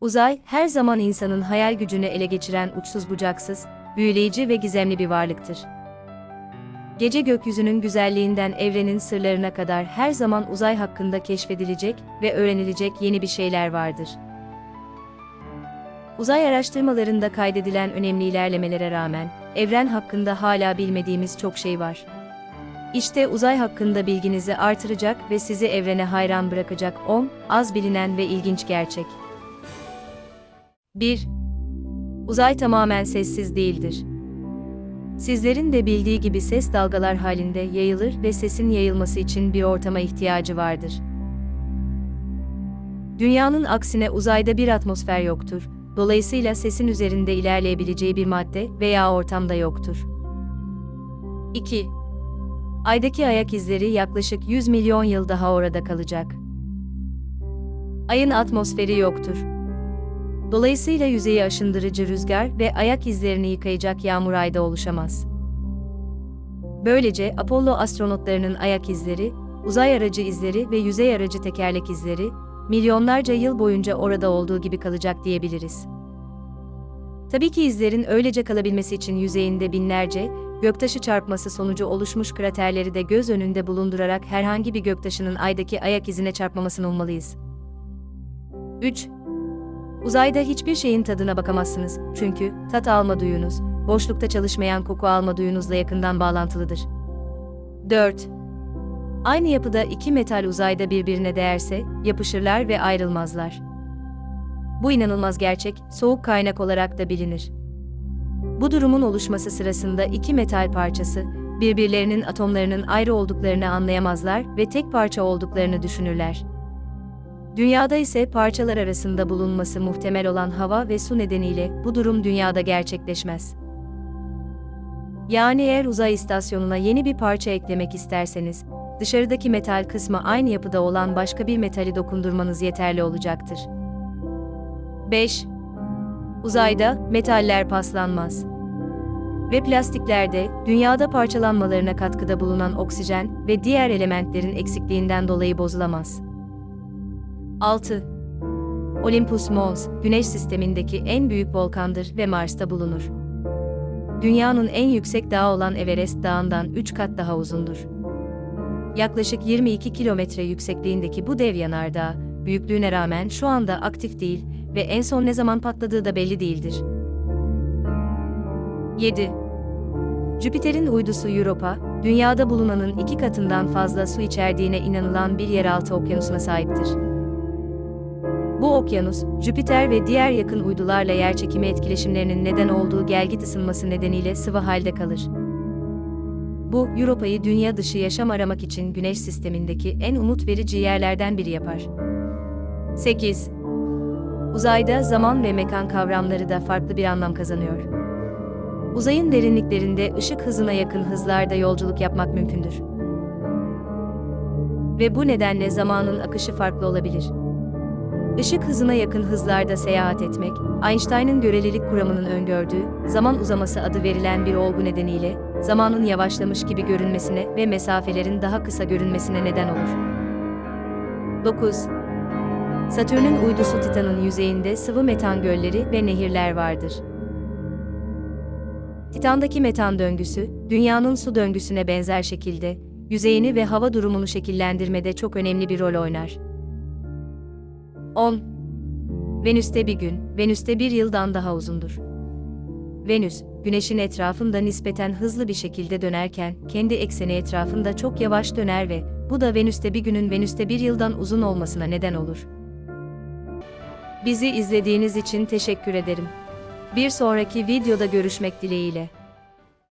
Uzay, her zaman insanın hayal gücünü ele geçiren uçsuz bucaksız, büyüleyici ve gizemli bir varlıktır. Gece gökyüzünün güzelliğinden evrenin sırlarına kadar her zaman uzay hakkında keşfedilecek ve öğrenilecek yeni bir şeyler vardır. Uzay araştırmalarında kaydedilen önemli ilerlemelere rağmen, evren hakkında hala bilmediğimiz çok şey var. İşte uzay hakkında bilginizi artıracak ve sizi evrene hayran bırakacak 10 az bilinen ve ilginç gerçek. 1. Uzay tamamen sessiz değildir. Sizlerin de bildiği gibi ses dalgalar halinde yayılır ve sesin yayılması için bir ortama ihtiyacı vardır. Dünyanın aksine uzayda bir atmosfer yoktur. Dolayısıyla sesin üzerinde ilerleyebileceği bir madde veya ortamda yoktur. 2. Aydaki ayak izleri yaklaşık 100 milyon yıl daha orada kalacak. Ayın atmosferi yoktur. Dolayısıyla yüzeyi aşındırıcı rüzgar ve ayak izlerini yıkayacak yağmur ayda oluşamaz. Böylece Apollo astronotlarının ayak izleri, uzay aracı izleri ve yüzey aracı tekerlek izleri, milyonlarca yıl boyunca orada olduğu gibi kalacak diyebiliriz. Tabii ki izlerin öylece kalabilmesi için yüzeyinde binlerce, göktaşı çarpması sonucu oluşmuş kraterleri de göz önünde bulundurarak herhangi bir göktaşının aydaki ayak izine çarpmamasını ummalıyız. 3. Uzayda hiçbir şeyin tadına bakamazsınız çünkü tat alma duyunuz, boşlukta çalışmayan koku alma duyunuzla yakından bağlantılıdır. 4. Aynı yapıda iki metal uzayda birbirine değerse, yapışırlar ve ayrılmazlar. Bu inanılmaz gerçek, soğuk kaynak olarak da bilinir. Bu durumun oluşması sırasında iki metal parçası, birbirlerinin atomlarının ayrı olduklarını anlayamazlar ve tek parça olduklarını düşünürler. Dünyada ise parçalar arasında bulunması muhtemel olan hava ve su nedeniyle bu durum dünyada gerçekleşmez. Yani eğer uzay istasyonuna yeni bir parça eklemek isterseniz, dışarıdaki metal kısmı aynı yapıda olan başka bir metali dokundurmanız yeterli olacaktır. 5. Uzayda metaller paslanmaz. Ve plastiklerde dünyada parçalanmalarına katkıda bulunan oksijen ve diğer elementlerin eksikliğinden dolayı bozulamaz. 6. Olympus Mons, Güneş sistemindeki en büyük volkandır ve Mars'ta bulunur. Dünyanın en yüksek dağı olan Everest Dağı'ndan 3 kat daha uzundur. Yaklaşık 22 kilometre yüksekliğindeki bu dev yanardağ, büyüklüğüne rağmen şu anda aktif değil ve en son ne zaman patladığı da belli değildir. 7. Jüpiter'in uydusu Europa, dünyada bulunanın iki katından fazla su içerdiğine inanılan bir yeraltı okyanusuna sahiptir. Bu okyanus, Jüpiter ve diğer yakın uydularla yerçekimi etkileşimlerinin neden olduğu gelgit ısınması nedeniyle sıvı halde kalır. Bu, Europa'yı dünya dışı yaşam aramak için Güneş sistemindeki en umut verici yerlerden biri yapar. 8. Uzayda zaman ve mekan kavramları da farklı bir anlam kazanıyor. Uzayın derinliklerinde ışık hızına yakın hızlarda yolculuk yapmak mümkündür. Ve bu nedenle zamanın akışı farklı olabilir. Işık hızına yakın hızlarda seyahat etmek, Einstein'ın görelilik kuramının öngördüğü, zaman uzaması adı verilen bir olgu nedeniyle, zamanın yavaşlamış gibi görünmesine ve mesafelerin daha kısa görünmesine neden olur. 9. Satürn'ün uydusu Titan'ın yüzeyinde sıvı metan gölleri ve nehirler vardır. Titan'daki metan döngüsü, Dünya'nın su döngüsüne benzer şekilde, yüzeyini ve hava durumunu şekillendirmede çok önemli bir rol oynar. 10. Venüs'te bir gün, Venüs'te bir yıldan daha uzundur. Venüs, Güneş'in etrafında nispeten hızlı bir şekilde dönerken, kendi ekseni etrafında çok yavaş döner ve bu da Venüs'te bir günün Venüs'te bir yıldan uzun olmasına neden olur. Bizi izlediğiniz için teşekkür ederim. Bir sonraki videoda görüşmek dileğiyle.